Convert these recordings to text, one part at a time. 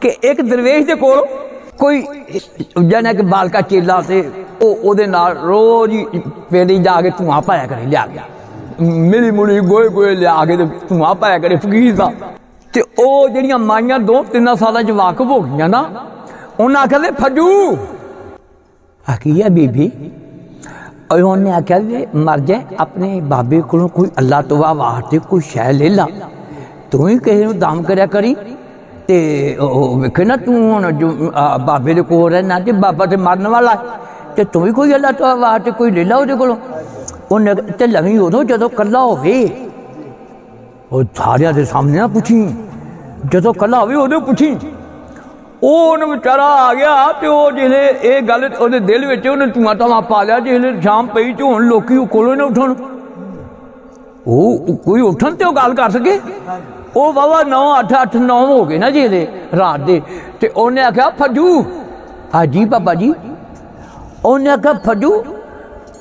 ਕਿ ਇੱਕ ਦਰਵੇਸ਼ ਦੇ ਕੋਲ ਕੋਈ ਜਨਾ ਕਿ ਬਾਲਕਾ ਚੇਲਾ ਤੇ ਉਹ ਉਹਦੇ ਨਾਲ ਰੋਜ਼ ਹੀ ਪਿੰਡ ਜਾ ਕੇ ਧੂਆਂ ਪਾਇਆ ਕਰੇ, ਲਿਆ ਗਿਆ। ਮਿਲੀ ਮੁਲੀ ਗੋਏ ਗੋਏ ਲਿਆ ਕੇ ਤੇ ਧੂਆਂ ਪਾਇਆ ਕਰੇ, ਫਕੀਰ ਦਾ। ਤੇ ਉਹ ਜਿਹੜੀਆਂ ਮਾਈਆਂ ਦੋ ਤਿੰਨਾਂ ਸਾਲਾਂ ਚ ਵਾਕਫ ਹੋ ਗਈਆਂ ਨਾ, ਉਹਨਾਂ ਆਖਦੇ ਫਜੂ। ਆਖੀਆ ਬੀਬੀ? ਔਰ ਉਹਨੇ ਆਖਿਆ ਵੀ ਮਰ ਜਾ, ਆਪਣੇ ਬਾਬੇ ਕੋਲੋਂ ਕੋਈ ਅੱਲਾ ਤੋਂ ਵਾਸਤੇ ਕੋਈ ਸ਼ੈ ਲੈ ਲਾ। ਤੂੰ ਹੀ ਕਿਸੇ ਨੂੰ ਦਾਮ ਕਰਿਆ ਕਰੀ। ਤੇ ਉਹ ਵੇਖੇ ਨਾ ਤੂੰ ਹੁਣ ਜੋ ਆ, ਬਾਬੇ ਦੇ ਕੋਲ ਰਹਿਣਾ ਤੇ ਬਾਬਾ ਤੇ ਮਰਨ ਵਾਲਾ ਹੈ, ਤੇ ਤੂੰ ਵੀ ਕੋਈ ਅੱਲਾ ਤੋਂ ਵਾਸਤੇ ਕੋਈ ਲੈ ਲਾ ਉਹਦੇ ਕੋਲੋਂ। ਉਹਨੇ ਤੇ ਲਵੀ ਉਦੋਂ ਜਦੋਂ ਕੱਲਾ ਹੋਵੇ ਉਹ ਸਾਰਿਆਂ ਦੇ ਸਾਹਮਣੇ ਨਾ ਪੁੱਛੀ। ਜਦੋਂ ਕੱਲਾ ਹੋਵੇ ਉਹਦੇ ਪੁੱਛੀ। ਉਹ ਉਹਨੂੰ ਵਿਚਾਰਾ ਆ ਗਿਆ ਤੇ ਉਹ ਜਿਹੜੇ ਇਹ ਗੱਲ ਉਹਦੇ ਦਿਲ ਵਿੱਚ ਉਹਨੇ ਧੂਆਂ ਧਾਵਾਂ ਪਾ ਲਿਆ ਜਿਹੜੇ ਸ਼ਾਮ ਪਈ ਤੇ ਹੁਣ ਲੋਕੀ ਉਹ ਕੋਲੋਂ ਨਾ ਉੱਠਣ। ਉਹ ਕੋਈ ਉੱਠਣ ਤੇ ਉਹ ਗੱਲ ਕਰ ਸਕੇ? ਉਹ ਵਾਵਾ 9 8 8 9 ਹੋ ਗਏ ਨਾ ਜੀ ਇਹਦੇ ਰਾਤ ਦੇ। ਤੇ ਉਹਨੇ ਆਖਿਆ, ਫੱਜੂ। ਹਾਜੀ ਬਾਬਾ ਜੀ। ਉਹਨੇ ਆਖਿਆ, ਫੱਜੂ,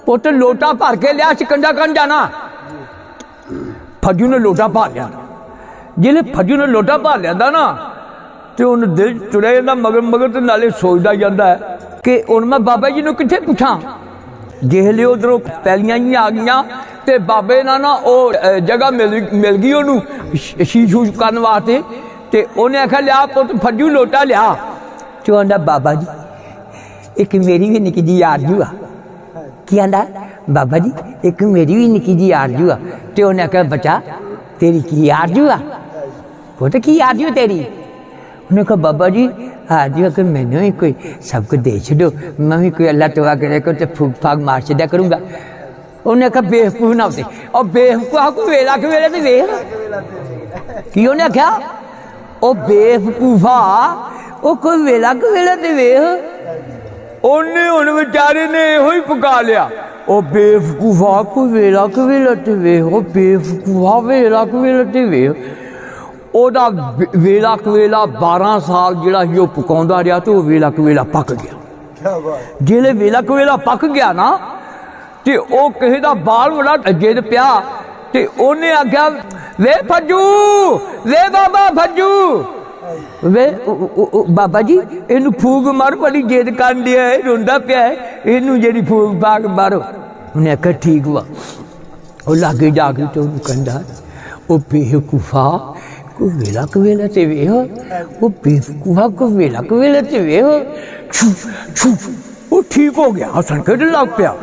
ਪੁੱਤ ਲੋਟਾ ਭਰ ਕੇ ਲਿਆ, ਸ਼ਿਕੰਜਾ ਕਰਨ ਜਾਣਾ। ਫੱਜੂ ਨੇ ਲੋਟਾ ਭਰ ਲਿਆ। ਜਿਹਨੇ ਫੱਜੂ ਨੇ ਲੋਟਾ ਭਰ ਲਿਆਂਦਾ ਨਾ, ਤੇ ਉਹਨੂੰ ਦਿਲ ਚੁੜਿਆ ਜਾਂਦਾ ਮਗਰ ਮਗਰ ਤੇ ਨਾਲੇ ਸੋਚਦਾ ਜਾਂਦਾ ਕਿ ਹੁਣ ਮੈਂ ਬਾਬਾ ਜੀ ਨੂੰ ਕਿੱਥੇ ਪੁੱਛਾਂ? ਜਿਹਲੇ ਉਧਰੋਂ ਪੈਲੀਆਂ ਹੀ ਆ ਗਈਆਂ ਤੇ ਬਾਬੇ ਨਾਲ ਨਾ ਉਹ ਜਗ੍ਹਾ ਮਿਲ ਗਈ ਉਹਨੂੰ ਸ਼ੀਸ਼ੂ ਕਰਨ ਵਾਸਤੇ ਤੇ ਉਹਨੇ ਆਖਿਆ, ਲਿਆ ਪੁੱਤ, ਫੱਜੂ ਲੋਟਾ ਲਿਆ। ਤੇ ਉਹਦਾ ਬਾਬਾ ਜੀ, ਇੱਕ ਮੇਰੀ ਵੀ ਨਿੱਕੀ ਜੀ ਆਰਜੂ ਆ। ਕੀ ਆਂਦਾ? ਬਾਬਾ ਜੀ, ਇੱਕ ਮੇਰੀ ਵੀ ਨਿੱਕੀ ਜੀ ਆਰਜੂ ਆ। ਤੇ ਉਹਨੇ ਆਖਿਆ, ਬਚਾ, ਤੇਰੀ ਕੀ ਆਰਜੂ ਆ? ਪੁੱਤ, ਕੀ ਆਰਜੂ ਤੇਰੀ? ਉਹਨੇ ਕਹਾ ਬਾਬਾ ਜੀ ਆਰਜੂ ਆ ਮੈਨੂੰ ਹੀ ਕੋਈ ਸਭ ਕੁਝ ਦੇ ਛੱਡੋ ਮੈਂ ਵੀ ਕੋਈ ਅੱਲਾਹ ਤਵਾ ਕਰੇ ਕੋ ਤੇ ਫੂਕ ਫਾਕ ਮਾਰ ਛੱਡਿਆ ਕਰੂੰਗਾ ਉਹਨੇ ਕਹਾ ਬੇਵਕੂਫ ਨਾ ਹੋਤੇ ਉਹ ਬੇਵਕੂਫ ਕੋ ਵੇਲਾ ਕਿ ਵੇਲੇ ਤੇ ਵੇਖ ਕੀ ਉਹਨੇ ਆਖਿਆ ਉਹ ਬੇਵਕੂਫਾ ਉਹ ਕੋਈ ਵੇਲਾ ਕਿ ਵੇਲੇ ਤੇ ਵੇਖ ਉਹਨੇ ਹੁਣ ਵਿਚਾਰੇ ਨੇ ਇਹੋ ਹੀ ਪੁਕਾ ਲਿਆ ਉਹ ਬੇਵਕੂਫਾ ਕੋ ਵੇਲਾ ਕਿ ਵੇਲੇ ਤੇ ਵੇਖ ਉਹ ਬੇਵਕੂਫਾ ਵੇਲਾ ਕਿ ਵੇਲੇ ਤੇ ਵੇਖ ਉਹਦਾ ਵੇਲਾ ਕਵੇਲਾ 12 ਸਾਲ ਜਿਹੜਾ ਸੀ ਉਹ ਪਕਾਉਂਦਾ ਰਿਹਾ ਤੇ ਉਹ ਵੇਲਾ ਕਵੇਲਾ ਪੱਕ ਗਿਆ। ਕੀ ਬਾਤ ਜਿਹੜੇ ਵੇਲਾ ਕਵੇਲਾ ਪੱਕ ਗਿਆ ਨਾ ਤੇ ਉਹ ਕਿਸੇ ਦਾ ਬਾਲ ਬੜਾ ਜਿੱਦ ਪਿਆ ਤੇ ਉਹਨੇ ਆਖਿਆ ਵੇ ਫੱਜੂ ਵੇ ਬਾਬਾ ਫੱਜੂ। ਵੇ ਬਾਬਾ ਜੀ ਇਹਨੂੰ ਫੂਕ ਮਾਰ ਬੜੀ ਜਿੱਦ ਕਰਨ ਡਿਆ ਹੈ ਰੋਂਦਾ ਪਿਆ ਇਹਨੂੰ ਜਿਹੜੀ ਫੂਕ ਬਾਗ ਮਾਰੋ। ਉਹਨੇ ਆਖਿਆ ਠੀਕ ਵਾ। ਉਹ ਲਾਗੇ ਜਾ ਕੇ ਤੇ ਉਹਨੂੰ ਕਹਿੰਦਾ ਉਹ ਬੇਵਕੂਫਾ ਕੋ ਵੇਲਾ ਕਵੇਲਾ ਤੇ ਵੇਹ ਉਹ ਬੇਵਕੂਫਾ ਕੋ ਉਹ ਠੀਕ ਹੋ ਗਿਆ ਹਸਣ ਖੇਡਣ ਲੱਗ ਪਿਆ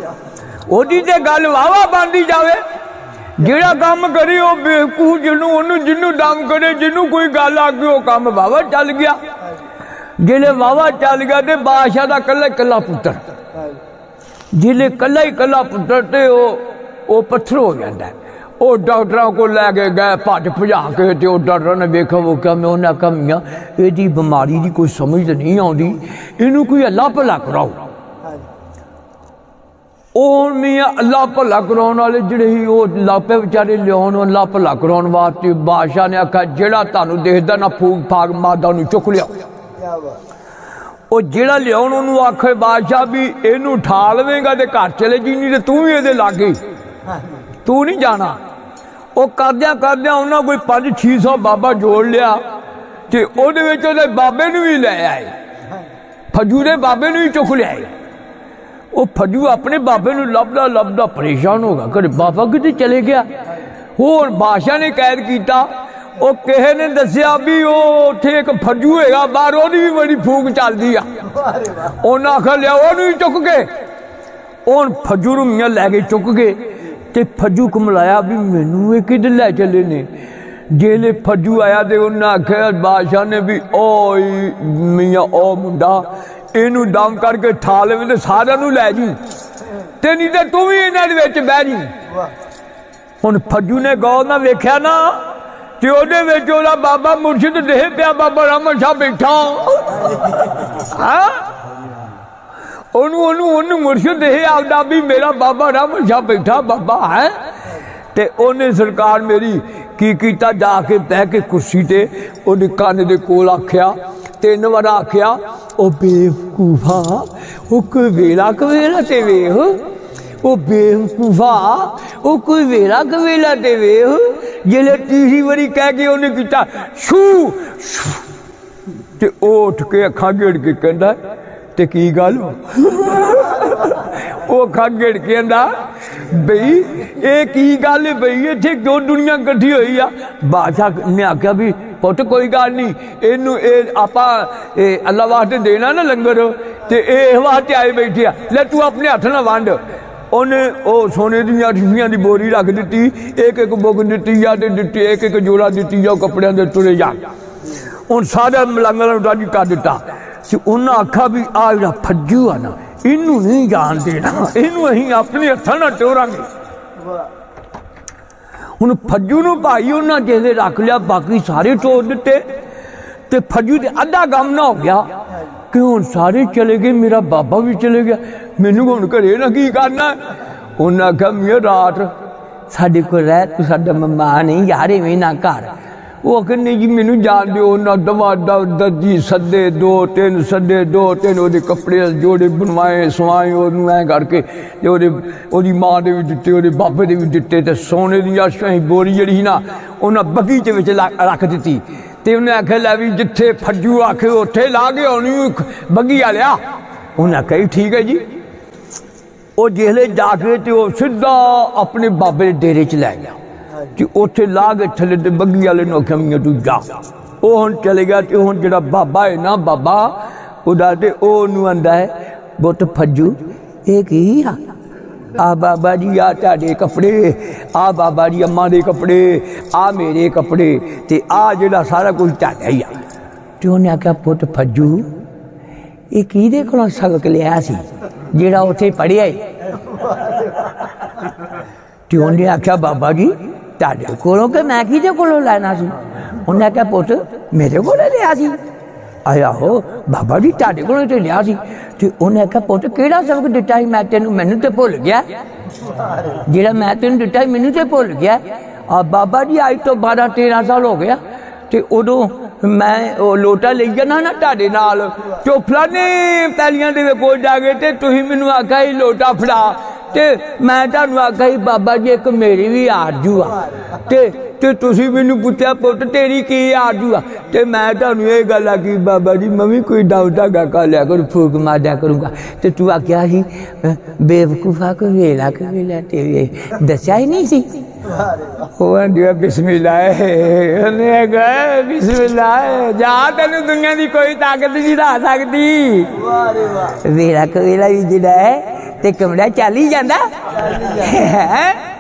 ਉਹਦੀ ਤੇ ਗੱਲ ਵਾਵਾ ਬੰਦੀ ਜਾਵੇ ਜਿਹੜਾ ਕੰਮ ਕਰੇ ਉਹ ਬੇਵਕੂਫ ਜਿਹਨੂੰ ਉਹਨੂੰ ਜਿਹਨੂੰ ਦਮ ਕਰੇ ਜਿਹਨੂੰ ਕੋਈ ਗੱਲ ਆ ਗਈ ਉਹ ਕੰਮ ਵਾਵਾ ਚੱਲ ਗਿਆ ਜਿਹੜੇ ਵਾਵਾ ਚੱਲ ਗਿਆ ਤੇ ਬਾਦਸ਼ਾਹ ਦਾ ਕੱਲਾ ਕੱਲਾ ਪੁੱਤਰ ਜਿਹਲੇ ਕੱਲਾ ਹੀ ਕੱਲਾ ਪੁੱਤਰ ਤੇ ਉਹ ਉਹ ਪੱਥਰ ਹੋ ਜਾਂਦਾ ਉਹ ਡਾਕਟਰਾਂ ਕੋਲ ਲੈ ਕੇ ਗਏ, ਭੱਜ ਭਜਾ ਕੇ ਤੇ ਉਹ ਡਾਕਟਰ ਨੇ ਵੇਖਿਆ, ਉਹ ਕਿਹਾ, ਮੈਂ ਉਹਨਾਂ ਕਮੀਆਂ, ਇਹਦੀ ਬਿਮਾਰੀ ਦੀ ਕੋਈ ਸਮਝ ਨਹੀਂ ਆਉਂਦੀ। ਇਹਨੂੰ ਕੋਈ ਅੱਲਾ ਭਲਾ ਕਰਾਓ। ਉਹ ਮੀਆਂ ਅੱਲਾ ਭਲਾ ਕਰਾਉਣ ਵਾਲੇ ਜਿਹੜੇ ਸੀ, ਉਹ ਲਾਪੇ ਵਿਚਾਰੇ ਲਿਆਉਣ ਅੱਲਾ ਭਲਾ ਕਰਾਉਣ ਵਾਸਤੇ ਬਾਦਸ਼ਾਹ ਨੇ ਆਖਿਆ, ਜਿਹੜਾ ਤੁਹਾਨੂੰ ਦੇਖਦਾ ਨਾ ਫੂਕ ਫਾਕ ਮਾਦਾ ਨੂੰ ਚੁੱਕ ਲਿਆ। ਉਹ ਜਿਹੜਾ ਲਿਆਉਣ, ਉਹਨੂੰ ਆਖੇ, ਬਾਦਸ਼ਾਹ ਵੀ ਇਹਨੂੰ ਠਾ ਲਵੇਂਗਾ ਤੇ ਘਰ ਚਲੇ ਜੀ, ਨਹੀਂ ਤੇ ਤੂੰ ਵੀ ਇਹਦੇ ਲਾਗੇ। ਤੂੰ ਨਹੀਂ ਜਾਣਾ। ਉਹ ਕਰਦਿਆਂ ਕਰਦਿਆਂ ਉਹਨਾਂ ਕੋਈ 5 600 ਬਾਬਾ ਜੋੜ ਲਿਆ ਤੇ ਉਹਦੇ ਵਿੱਚ ਉਹਦੇ ਬਾਬੇ ਨੂੰ ਵੀ ਲੈ ਆਏ। ਫਜੂ ਦੇ ਬਾਬੇ ਨੂੰ ਹੀ ਚੁੱਕ ਲਿਆਏ। ਉਹ ਫਜੂ ਆਪਣੇ ਬਾਬੇ ਨੂੰ ਲੱਭਦਾ ਲੱਭਦਾ ਪਰੇਸ਼ਾਨ ਹੋ ਗਿਆ। ਕਿ ਬਾਬਾ ਕਿਤੇ ਚਲੇ ਗਿਆ? ਹੋਰ ਬਾਦਸ਼ਾਹ ਨੇ ਕੈਦ ਕੀਤਾ। ਉਹ ਕਿਸੇ ਨੇ ਦੱਸਿਆ ਵੀ ਉਹ ਉੱਥੇ ਇੱਕ ਫਜੂ ਹੈਗਾ ਬਾਹਰ ਉਹਦੀ ਵੀ ਬੜੀ ਫੂਕ ਚੱਲਦੀ ਆ। ਉਹਨਾਂ ਆਖਿਆ ਲਿਆ ਉਹਨੂੰ ਹੀ ਚੁੱਕ ਕੇ। ਉਹਨ ਫੱਜੂ ਨੂੰ ਮੀਆਂ ਲੈ ਕੇ ਚੁੱਕ ਗਏ ਤੇ ਫੱਜੂ ਕੁਮਲਾਇਆ ਵੀ ਮੈਨੂੰ ਇਹ ਕਿੱਧਰ ਲੈ ਚੱਲੇ ਨੇ। ਜੇਲੇ ਫੱਜੂ ਆਇਆ ਤੇ ਉਹਨਾਂ ਆਖਿਆ, ਬਾਦਸ਼ਾਹ ਨੇ ਵੀ ਓਏ ਮੀਆਂ ਉਹ ਮੁੰਡਾ, ਇਹਨੂੰ ਦਮ ਕਰਕੇ ਠਾ ਲਵੇ ਤੇ ਸਾਰਿਆਂ ਨੂੰ ਲੈ ਜੀ। ਤੇ ਨਹੀਂ ਤੇ ਤੂੰ ਵੀ ਇਹਨਾਂ ਦੇ ਵਿੱਚ ਬਹਿ ਜੀ। ਹੁਣ ਫੱਜੂ ਨੇ ਗੌਰ ਨਾਲ ਵੇਖਿਆ ਨਾ, ਤੇ ਉਹਦੇ ਵਿੱਚ ਉਹਦਾ ਬਾਬਾ ਮੁਰਸ਼ਿਦ ਦੇਹ ਪਿਆ, ਬਾਬਾ ਰਾਮਨ ਸ਼ਾਹ ਬੈਠਾ। ਹਾਂ? ਉਹਨੂੰ ਉਹਨੂੰ ਉਹਨੂੰ ਮੁਰਸ਼ਿਦ ਦੇਹ ਆਉਂਦਾ ਵੀ ਮੇਰਾ ਬਾਬਾ ਰਾਮਨ ਸ਼ਾਹ ਬੈਠਾ ਬਾਬਾ ਹੈ। ਤੇ ਉਹਨੇ ਸਰਕਾਰ ਮੇਰੀ ਕੀ ਕੀਤਾ? ਜਾ ਕੇ ਬਹਿ ਕੇ ਕੁਰਸੀ ਤੇ ਉਹਦੇ ਕੰਨ ਦੇ ਕੋਲ ਆਖਿਆ, ਤਿੰਨ ਵਾਰ ਆਖਿਆ, ਉਹ ਬੇਵਕੂਫਾ, ਉਹ ਕੋਈ ਵੇਲਾ ਕਵੇਲਾ ਤੇ ਵੇਖ। ਉਹ ਬੇਵਕੂਫਾ, ਉਹ ਕੋਈ ਵੇਲਾ ਕਵੇਲਾ ਤੇ ਵੇਖ। ਜਿਹੜੇ ਤੀਸਰੀ ਵਾਰੀ ਕਹਿ ਕੇ ਉਹਨੇ ਕੀਤਾ ਛੂ। ਤੇ ਉਹ ਉੱਠ ਕੇ ਅੱਖਾਂ ਗੇੜ ਕੇ ਕਹਿੰਦਾ ਤੇ ਕੀ ਗੱਲ? ਉਹ ਅੱਖਾਂ ਕਹਿੰਦਾ ਬਈ, ਇਹ ਕੀ ਗੱਲ ਬਈ? ਇੱਥੇ ਕਿਉਂ ਦੁਨੀਆ ਇਕੱਠੀ ਹੋਈ ਆ। ਬਾਦਸ਼ਾਹ ਨੇ ਆਖਿਆ ਵੀ, ਪੁੱਤ, ਕੋਈ ਗੱਲ ਨਹੀਂ ਇਹਨੂੰ ਇਹ ਆਪਾਂ, ਇਹ ਅੱਲਾ ਵਾਸਤੇ ਦੇਣਾ ਨਾ ਲੰਗਰ ਤੇ ਇਹ ਵਾਸਤੇ ਆਏ ਬੈਠੇ ਆ। ਲੈ ਤੂੰ ਆਪਣੇ ਹੱਥ ਨਾਲ ਵੰਡ। ਉਹਨੇ ਉਹ ਸੋਨੇ ਦੀਆਂ ਠੀਆਂ ਦੀ ਬੋਰੀ ਰੱਖ ਦਿੱਤੀ, ਇੱਕ ਇੱਕ ਬੁੱਕ ਦਿੱਤੀ ਆ ਤੇ ਦਿੱਤੀ, ਇੱਕ ਇੱਕ ਜੋੜਾ ਦਿੱਤੀ ਜਾ ਕੱਪੜਿਆਂ ਦੇ ਤੁਰੇ ਜਾ। ਹੁਣ ਸਾਰਾ ਮਲੰਗਰ ਨੂੰ ਰਾਜੀ ਕਰ ਦਿੱਤਾ। ਤੇ ਉਹਨਾਂ ਆਖਾ ਵੀ ਆ ਜਿਹੜਾ ਫੱਜੂ ਆ ਨਾ, ਇਹਨੂੰ ਨਹੀਂ ਜਾਣ ਦੇਣਾ। ਇਹਨੂੰ ਅਸੀਂ ਆਪਣੇ ਹੱਥਾਂ ਨਾਲ ਟੋਰਾਂਗੇ। ਹੁਣ ਫੱਜੂ ਨੂੰ ਭਾਈ ਉਹਨਾਂ ਜਿਹੇ ਰੱਖ ਲਿਆ, ਬਾਕੀ ਸਾਰੇ ਤੋੜ ਦਿੱਤੇ। ਤੇ ਫੱਜੂ ਤੇ ਅੱਧਾ ਗਮ ਨਾ ਹੋ ਗਿਆ। ਕਿ ਹੁਣ ਸਾਰੇ ਚਲੇ ਗਏ, ਮੇਰਾ ਬਾਬਾ ਵੀ ਚਲੇ ਗਿਆ। ਮੈਨੂੰ ਹੁਣ ਘਰੇ ਨਾ ਕੀ ਕਰਨਾ? ਉਹਨਾਂ ਆਖਿਆ ਮੇਰਾ ਰਾਤ ਸਾਡੇ ਕੋਲ ਰਹਿ, ਤੂੰ ਸਾਡਾ ਮਹਿਮਾਨ ਨਹੀਂ ਯਾਰ ਐਵੇਂ ਨਾ ਕਰ। ਉਹ ਕਹਿੰਦੇ ਜੀ, ਮੈਨੂੰ ਜਾਣ ਦਿਓ ਨਾ ਦਵਾ ਦਰਜੀ ਸੱਦੇ ਦੋ, ਤਿੰਨ ਸੱਦੇ ਦੋ, ਤਿੰਨ ਉਹਦੇ ਕੱਪੜੇ ਜੋੜੇ ਬਣਵਾਏ, ਸਵਾਏ, ਉਹਨੂੰ ਐ ਕਰਕੇ ਤੇ ਉਹਦੇ, ਉਹਦੀ ਮਾਂ ਦੇ ਵੀ ਦਿੱਤੇ, ਉਹਦੇ ਬਾਬੇ ਦੇ ਵੀ ਦਿੱਤੇ ਤੇ ਸੋਨੇ ਦੀ ਆਸ਼ਾਂ ਬੋਰੀ ਜਿਹੜੀ ਸੀ ਨਾ, ਉਹਨਾਂ ਬਗੀਚੇ ਵਿੱਚ ਰੱਖ ਦਿੱਤੀ। ਤੇ ਉਹਨੇ ਆਖਿਆ, ਲੈ ਵੀ ਜਿੱਥੇ ਫੱਜੂ ਆਖੇ, ਉੱਥੇ ਲਾ ਕੇ ਆਉਣੀ ਬੱਗੀ ਆ ਲਿਆ। ਉਹਨੇ ਕਹੀ ਠੀਕ ਹੈ ਜੀ। ਉਹ ਜਿਹਲੇ ਜਾ ਕੇ ਤੇ ਉਹ ਸਿੱਧਾ ਆਪਣੇ ਬਾਬੇ ਦੇ ਡੇਰੇ ਚ ਲੈ ਗਿਆ। ਕਿ ਉੱਥੇ ਲਾ ਕੇ ਥੱਲੇ ਤੇ ਬੱਗੀ ਵਾਲੇ ਨੂੰ ਆਖਿਆ ਮੀਆਂ ਤੂੰ ਜਾ। ਉਹ ਹੁਣ ਚਲੇ ਗਿਆ ਤੇ ਹੁਣ ਜਿਹੜਾ ਬਾਬਾ ਹੈ ਨਾ ਬਾਬਾ, ਉਹਦਾ ਤੇ ਉਹ ਨੂੰ ਆਂਦਾ ਹੈ, ਬੁੱਤ ਫੱਜੂ, ਇਹ ਕੀ ਆ? ਆ ਬਾਬਾ ਜੀ, ਆ ਤੁਹਾਡੇ ਕੱਪੜੇ, ਆ ਬਾਬਾ ਜੀ ਅੰਮਾ ਦੇ ਕੱਪੜੇ, ਆ ਮੇਰੇ ਕੱਪੜੇ ਤੇ ਆ ਜਿਹੜਾ ਸਾਰਾ ਕੁਝ ਤੁਹਾਡਾ ਹੀ ਆ। ਤੇ ਉਹਨੇ ਆਖਿਆ ਪੁੱਤ ਫੱਜੂ, ਇਹ ਕਿਹਦੇ ਕੋਲੋਂ ਸਬਕ ਲਿਆ ਸੀ? ਜਿਹੜਾ ਉੱਥੇ ਪੜਿਆ ਈ ਤੇ ਉਹਨੇ ਆਖਿਆ, ਬਾਬਾ ਜੀ ਤੁਹਾਡੇ ਕੋਲੋਂ ਕਿ ਮੈਂ ਕਿਹਦੇ ਕੋਲੋਂ ਲੈਣਾ ਸੀ? ਉਹਨੇ ਆਖਿਆ ਪੁੱਤ, ਮੇਰੇ ਕੋਲੋਂ ਲਿਆ ਸੀ। ਆਇਆ ਹੋ ਬਾਬਾ ਜੀ ਤੁਹਾਡੇ ਕੋਲੋਂ ਤੇ ਲਿਆ ਸੀ। ਤੇ ਉਹਨੇ ਆਖਿਆ ਪੁੱਤ, ਕਿਹੜਾ ਸਬਕ ਦਿੱਤਾ ਸੀ? ਮੈਂ ਤੈਨੂੰ, ਮੈਨੂੰ ਤੇ ਭੁੱਲ ਗਿਆ। ਜਿਹੜਾ ਮੈਂ ਤੈਨੂੰ ਦਿੱਤਾ ਸੀ, ਮੈਨੂੰ ਤੇ ਭੁੱਲ ਗਿਆ। ਆ ਬਾਬਾ ਜੀ, ਅੱਜ ਤੋਂ 12 13 ਸਾਲ ਹੋ ਗਿਆ ਤੇ ਉਦੋਂ ਮੈਂ ਉਹ ਲੋਟਾ ਲਈ ਜਾਣਾ ਨਾ ਤੁਹਾਡੇ ਨਾਲ ਤੇ ਉਹ ਪੈਲੀਆਂ ਦੇ ਕੋਲ ਜਾ ਕੇ ਤੇ ਤੁਸੀਂ ਮੈਨੂੰ ਆਖਿਆ ਸੀ, ਲੋਟਾ ਫੜਾ। ਤੇ ਮੈਂ ਤੁਹਾਨੂੰ ਆਖਿਆ ਸੀ ਬਾਬਾ ਜੀ ਇੱਕ ਮੇਰੀ ਵੀ ਆਰਜੂ ਆ। ਤੇ ਤੇ ਤੁਸੀਂ ਮੈਨੂੰ ਪੁੱਛਿਆ ਪੁੱਤ ਤੇਰੀ ਕੀ ਆਰਜੂ ਆ? ਤੇ ਮੈਂ ਤੁਹਾਨੂੰ ਇਹ ਗੱਲ ਆਖੀ ਬਾਬਾ ਜੀ ਮੈਂ ਵੀ ਕੋਈ ਡਾਊਟਾ ਗਾ ਕਾ ਲਿਆ ਕਰ ਫੂਕ ਮਾਰਿਆ ਕਰੂੰਗਾ। ਤੇ ਤੂੰ ਆਖਿਆ ਸੀ ਬੇਵਕੂਫਾ ਕੋ ਵੇਲਾ ਕੋ ਵੇਲਾ ਤੇ ਦੱਸਿਆ ਹੀ ਨਹੀਂ ਸੀ। ਉਹ ਆਂਦੀ ਬਿਸਮਿਲ੍ਲਾ ਉਹਨੇ ਕਹਾ ਬਿਸਮਿਲ੍ਲਾ ਜਾ ਤੈਨੂੰ ਦੁਨੀਆ ਦੀ ਕੋਈ ਤਾਕਤ ਨਹੀਂ ਢਾ ਸਕਦੀ। ਵਾਹ ਰੇ ਵਾਹ। ਵੇਲਾ ਕੋ ਵੇਲਾ ਵੀ ਜਿਹੜਾ ਹੈ ਤੇ ਕਮਰਾ ਚੱਲ ਹੀ ਜਾਂਦਾ ਹੈ